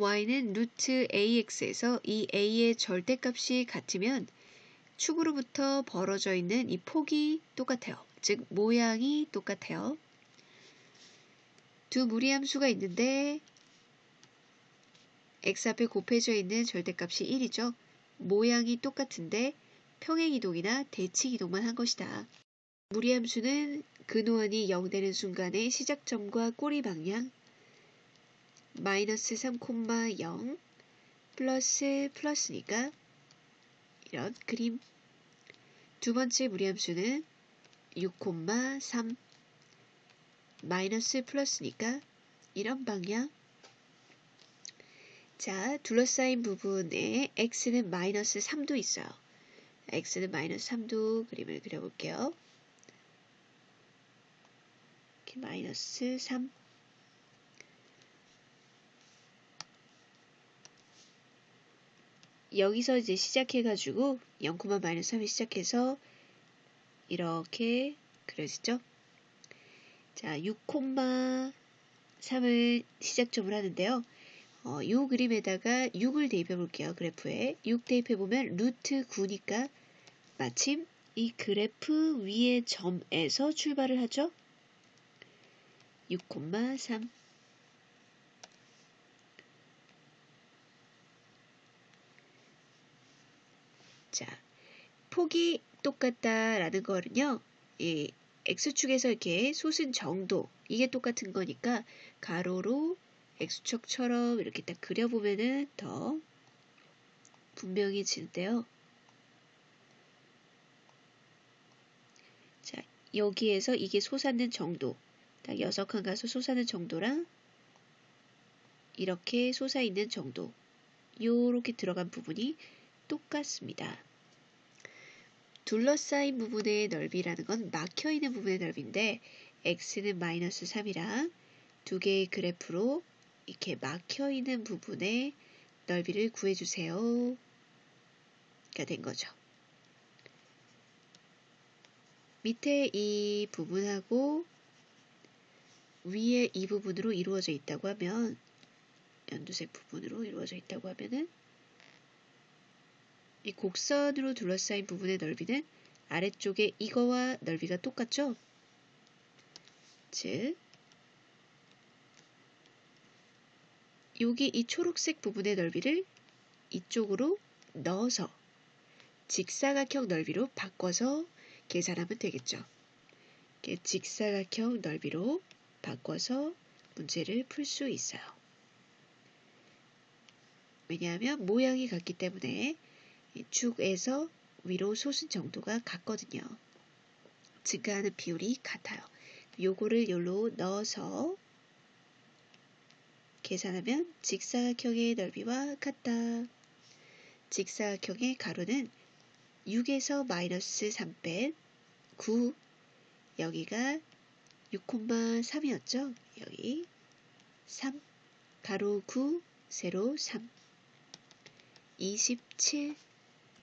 y는 루트 ax에서 이 a의 절대값이 같으면 축으로부터 벌어져 있는 이 폭이 똑같아요. 즉 모양이 똑같아요. 두 무리함수가 있는데 x 앞에 곱해져 있는 절대값이 1이죠. 모양이 똑같은데 평행이동이나 대칭이동만 한 것이다. 무리함수는 근호원이 0 되는 순간의 시작점과 꼬리 방향 마이너스 3,0 플러스 플러스니까 이런 그림 두 번째 무리함수는 6,3 마이너스 플러스니까 이런 방향 자 둘러싸인 부분에 x는 마이너스 3도 있어요. x는 마이너스 3도 그림을 그려볼게요. 이렇게 마이너스 3 여기서 이제 시작해가지고 0, 마이너스 3이 시작해서 이렇게 그려지죠. 자, 6, 3을 시작점을 하는데요. 어, 이 그림에다가 6을 대입해 볼게요. 그래프에. 6 대입해 보면 루트 9니까 마침 이 그래프 위의 점에서 출발을 하죠. 6,3 자, 폭이 똑같다라는 거는요. 이 x축에서 이렇게 솟은 정도 이게 똑같은 거니까 가로로 x축처럼 이렇게 딱 그려보면은 더 분명해지는데요. 자, 여기에서 이게 솟았는 정도 딱 여섯 칸 가서 솟아는 정도랑 이렇게 솟아 있는 정도 요렇게 들어간 부분이 똑같습니다. 둘러싸인 부분의 넓이라는 건 막혀있는 부분의 넓이인데 x는 마이너스 3이랑 두 개의 그래프로 이렇게 막혀있는 부분의 넓이를 구해주세요. 가 된 거죠. 밑에 이 부분하고 위에 이 부분으로 이루어져 있다고 하면 연두색 부분으로 이루어져 있다고 하면은 이 곡선으로 둘러싸인 부분의 넓이는 아래쪽에 이거와 넓이가 똑같죠? 즉 여기 이 초록색 부분의 넓이를 이쪽으로 넣어서 직사각형 넓이로 바꿔서 계산하면 되겠죠. 직사각형 넓이로 바꿔서 문제를 풀 수 있어요. 왜냐하면 모양이 같기 때문에 축에서 위로 솟은 정도가 같거든요. 증가하는 비율이 같아요. 요거를 여기로 넣어서 계산하면 직사각형의 넓이와 같다. 직사각형의 가로는 6에서 마이너스 3 뺀 9 여기가 6,3이었죠? 여기 3 가로 9 세로 3 27